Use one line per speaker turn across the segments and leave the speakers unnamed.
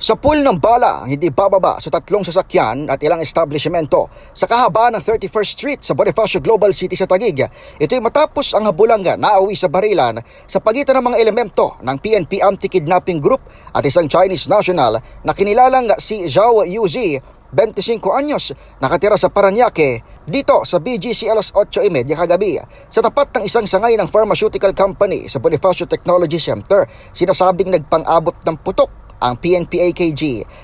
Sa pool ng bala, hindi bababa sa tatlong sasakyan at ilang establishmento sa kahabaan ng 31st Street sa Bonifacio Global City sa Taguig. Ito'y matapos ang habulang naawi sa barilan sa pagitan ng mga elemento ng PNP Anti-Kidnapping Group at isang Chinese national na kinilalang si Zhao Yuzi 25 anyos, nakatira sa Paranaque, dito sa BGC alas 8.30 kagabi. Sa tapat ng isang sangay ng pharmaceutical company sa Bonifacio Technology Center, sinasabing nagpang-abot ng putok ang PNP AKG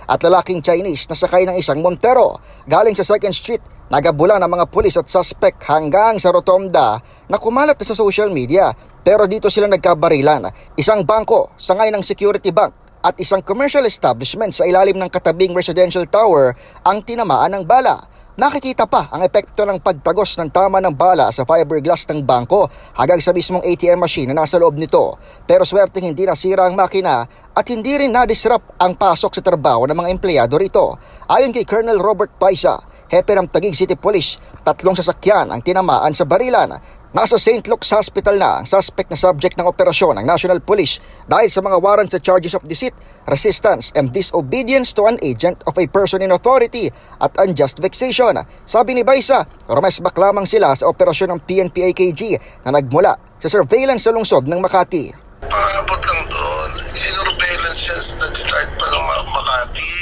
at lalaking Chinese na sakay ng isang Montero. Galing sa 2nd Street nagabula ng mga pulis at suspect hanggang sa rotonda na kumalat sa social media. Pero dito sila nagkabarilan. Isang bangko sangay ng security bank at isang commercial establishment sa ilalim ng katabing residential tower ang tinamaan ng bala Nakikita pa ang epekto ng pagtagos ng tama ng bala sa fiberglass ng bangko hanggang sa mismong ATM machine na nasa loob nito. Pero swerte hindi nasira ang makina at hindi rin na-disrupt ang pasok sa trabaho ng mga empleyado rito. Ayon kay Colonel Robert Paisa, hepe ng Taguig City Police, tatlong sasakyan ang tinamaan sa barilan. Nasa St. Luke's Hospital na ang suspect na subject ng operasyon ng National Police dahil sa mga warrant sa charges of deceit, resistance, and disobedience to an agent of a person in authority at unjust vexation. Sabi ni Baisa, rumesbak lamang sila sa operasyon ng PNP AKG na nagmula sa surveillance sa lungsod ng Makati.
Pangabot lang doon. Sinurveillance siya nag-start pa ng Ma- Makati.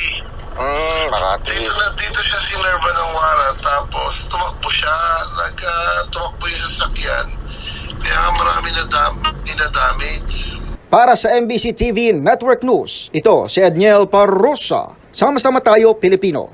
Hmm, Makati.
Dito na dito sinerva ng warrant tapos tumakbo siya. Nag, ah, tumakbo yung sasakyan. Kaya marami na dam na damage.
Para sa MBC TV Network News, ito si Edniel Parrosa. Sama-sama tayo, Pilipino.